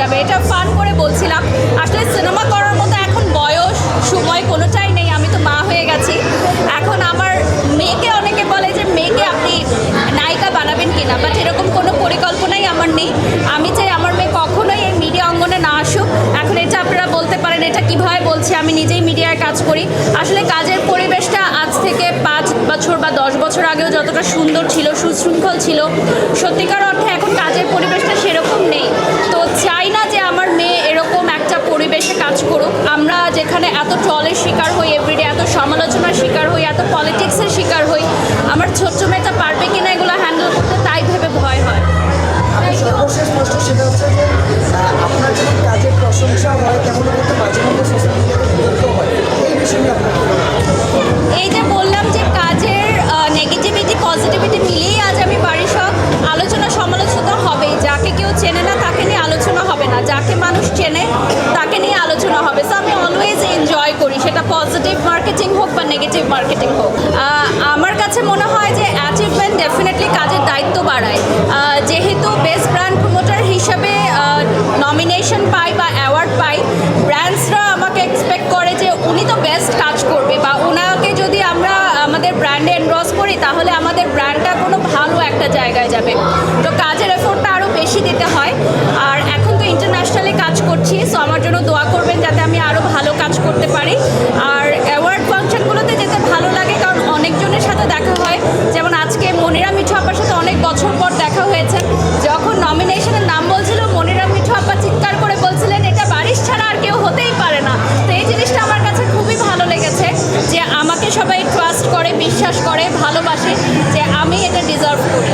যাবে। এটা ফান করে বলছিলাম। আসলে সিনেমা করার মতো এখন বয়স, সময় কোনোটাই নেই। আমি তো মা হয়ে গেছি। এখন আমার মেয়েকে অনেকে বলে যে, মেয়েকে আপনি নায়িকা বানাবেন কিনা? বাট এরকম কোনো পরিকল্পনাই আমার নেই। আমি চাই আমার মেয়ে কখনোই এই মিডিয়া অঙ্গনে না আসুক। এখন এটা আপনারা বলতে পারেন, এটা কীভাবে বলছি? আমি নিজেই মিডিয়ায় কাজ করি। আসলে কাজের পরিবেশটা আজ থেকে পাঁচ বছর বা দশ বছর আগেও যতটা সুন্দর ছিল, সুশৃঙ্খল ছিল, সত্যিকার অর্থে এখন কাজের পরিবেশটা সেরকম নেই। এত ট্রলের শিকার হই এভরিডে এত সমালোচনার শিকার হই এত পলিটিক্সের শিকার হই। আমার ছোট্ট মেয়েটা পারবে কিনা এগুলো হ্যান্ডেল করতে তাই ভেবে ভয় হয়। সর্বশেষ প্রশ্ন সেটা হচ্ছে যে আপনার যখন কাজের প্রশংসা হয় তেমন কিন্তু মাঝে মধ্যে সোশ্যাল মিডিয়াতে হয়? এই বিষয়ে যে বললাম যে কাজের নেগেটিভিটি পজিটিভিটি মিলিয়েই আজ আমি বাড়ি সব আলোচনা সমালোচনা হবেই। যাকে কেউ চেনে না তাকে নিয়ে আলোচনা হবে না। যাকে মানুষ চেনে পজিটিভ মার্কেটিং হোক বা নেগেটিভ মার্কেটিং হোক আমার কাছে মনে হয় যে অ্যাচিভমেন্ট ডেফিনেটলি কাজের দায়িত্ব বাড়ায়। যেহেতু বেস্ট ব্র্যান্ড প্রমোটার হিসাবে নমিনেশন পাই বা অ্যাওয়ার্ড পাই ব্র্যান্ডসরা আমাকে এক্সপেক্ট করে যে উনি তো বেস্ট কাজ করবে বা ওনাকে যদি আমরা আমাদের ব্র্যান্ডে এনরস করি, তাহলে আমাদের ব্র্যান্ডটা কোনো ভালো একটা জায়গায় যাবে। তো কাজের এফোর্টটা আরও বেশি দিতে হয়। আর এখন তো ইন্টারন্যাশনালি কাজ করছি সো আমার জন্য দোয়া করবেন যাতে আমি আরও ভালো কাজ করতে পারি। বিশ্বাস করে ভালোবাসে যে আমি এটা ডিজার্ভ করি।